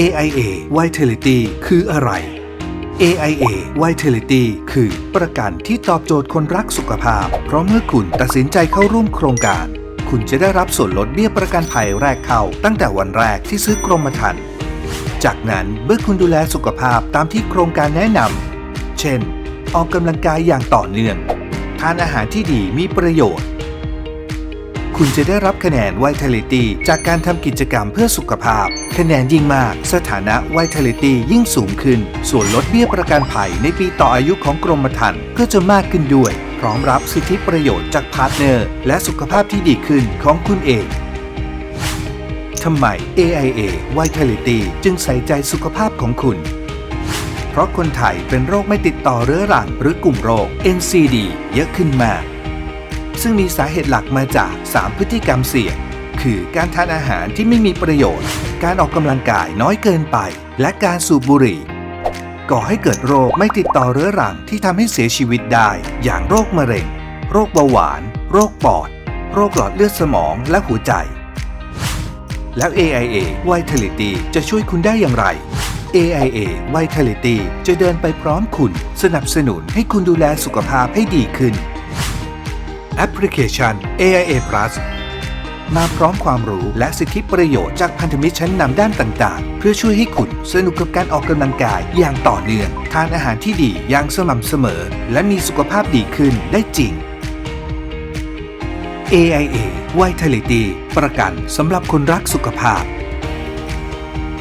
AIA Vitality คืออะไร AIA Vitality คือประกันที่ตอบโจทย์คนรักสุขภาพ เพราะเมื่อคุณตัดสินใจเข้าร่วมโครงการ คุณจะได้รับส่วนลดเบี้ยประกันภัยแรกเข้า ตั้งแต่วันแรกที่ซื้อกรมธรรม์จากนั้นเมื่อคุณดูแลสุขภาพตามที่โครงการแนะนำ เช่น ออกกำลังกายอย่างต่อเนื่อง ทานอาหารที่ดีมีประโยชน์ คุณจะได้รับคะแนน Vitality จากการทำกิจกรรมเพื่อสุขภาพ คะแนนยิ่งมาก สถานะ Vitality ยิ่งสูงขึ้น ส่วนลดเบี้ยประกันภัยในปีต่ออายุของกรมธรรม์ก็จะมากขึ้นด้วย พร้อมรับสิทธิประโยชน์จากพาร์ทเนอร์ และสุขภาพที่ดีขึ้นของคุณเองทำไม AIA Vitality จึงใส่ใจสุขภาพของคุณ เพราะคนไทยเป็นโรคไม่ติดต่อเรื้อรังหรือกลุ่มโรค NCD เยอะขึ้นมาก ซึ่งมีสาเหตุหลักมาจาก 3 พฤติกรรมเสี่ยง คือการทานอาหารที่ไม่มีประโยชน์ การออกกำลังกายน้อยเกินไป และการสูบบุหรี่ ก่อให้เกิดโรคไม่ติดต่อเรื้อรังที่ทำให้เสียชีวิตได้ อย่างโรคมะเร็ง โรคเบาหวาน โรคปอด โรคหลอดเลือดสมองและหัวใจ แล้ว AIA Vitality จะช่วยคุณได้อย่างไร AIA Vitality จะเดินไปพร้อมคุณ สนับสนุนให้คุณดูแลสุขภาพให้ดีขึ้น อปพลิเคชัน AIA Plus มาพร้อมความรู้และสิทธิประโยชน์จากพันธมิตรชั้นนำด้านต่างๆ เพื่อช่วยให้คุณสนุกกับการออกกำลังกายอย่างต่อเนื่อง ทานอาหารที่ดีอย่างสม่ำเสมอ และมีสุขภาพดีขึ้นได้จริง AIA Vitality ประกันสำหรับคนรักสุขภาพ